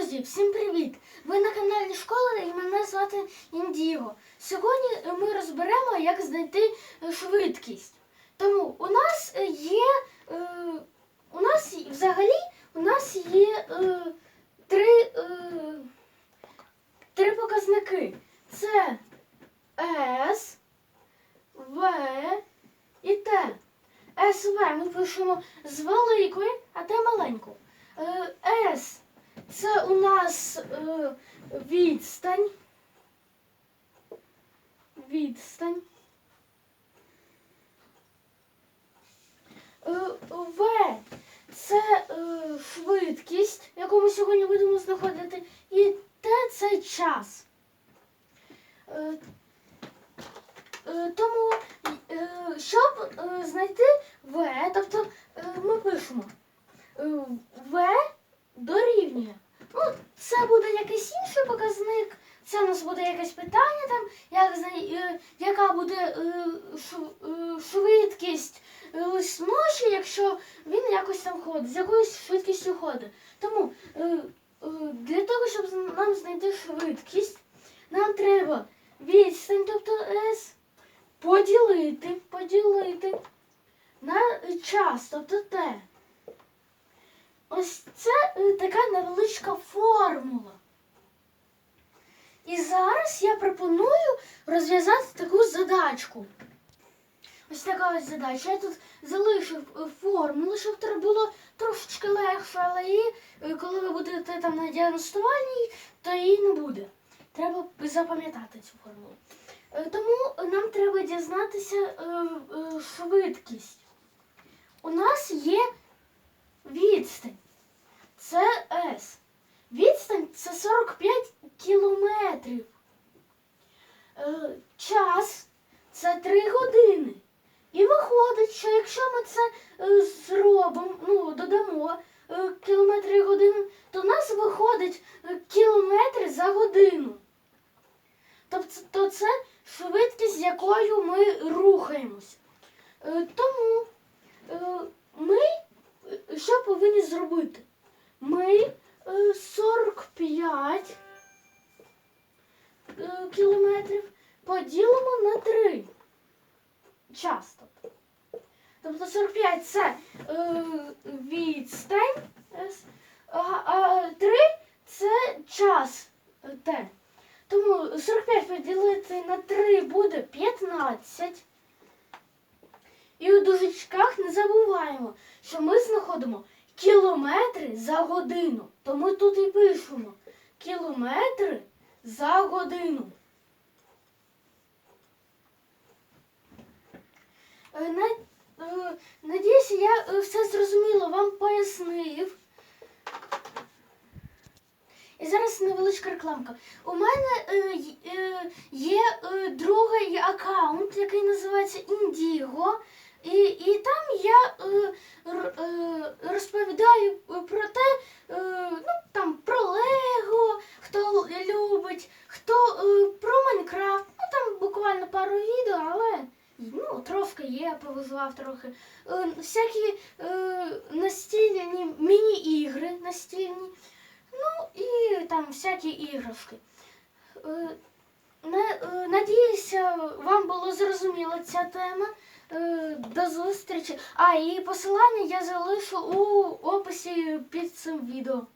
Друзі, всім привіт! Ви на каналі Школа і мене звати Індіго. Сьогодні ми розберемо, як знайти е, швидкість. Тому у нас є е, у нас взагалі у нас є е, три, три показники. Це С, В і Т. СВ ми пишемо з великої, а Т маленьку. С це у нас е, відстань. Відстань. Е, В це е, швидкість, яку ми сьогодні будемо знаходити. І Т це час. Е, е, тому, е, щоб е, знайти В, тобто е, ми пишемо е, В дорівнює. Ну, це буде якийсь інший показник. Це у нас буде якесь питання, там, як, е, яка буде е, ш- е, швидкість ночі, якщо він якось там ходить, з якоюсь швидкістю ходить. Тому е, е, для того, щоб нам знайти швидкість, нам треба відстань, тобто S, поділити, поділити на час, тобто T. Ось це е, така невеличка формула. І зараз я пропоную розв'язати таку задачку. Ось така ось задача. Я тут залишив е, формулу, щоб це було трошечки легше, але її, е, коли ви будете там на діагностуванні, то її не буде. Треба запам'ятати цю формулу. Тому нам треба дізнатися швидкість. У нас є відстань. Це С. Відстань це 45 кілометрів. Е, час це 3 години. І виходить, що якщо ми це е, зробимо, ну, додамо е, кілометри і години, то в нас виходить кілометри за годину. Тобто то це швидкість, з якою ми рухаємось. Тому повинні зробити? Ми е, 45 е, кілометрів поділимо на 3. Час. Тобто. Тобто 45 це е, відстань, а, а 3 це час е, Т. Тому 45 поділити на 3 буде 15. І у дужечках не забуваємо, що ми знаходимо кілометри за годину. То ми тут і пишемо кілометри за годину. Е, е, Надіюся, я е, все зрозуміло вам пояснив. І зараз невеличка рекламка. У мене є другий аккаунт, який називається Індіго. І, і там я е, е, розповідаю про те, е, ну там про Лего, хто любить, хто е, про Майнкрафт. Ну там буквально пару відео, але ну, трошки є, повизував трохи. Е, всякі е, настільні міні-ігри настільні. Ну і там всякі іграшки. Е, е, надіюся, вам було зрозуміла ця тема. Е, До зустрічі. А, і посилання я залишу у описі під цим відео.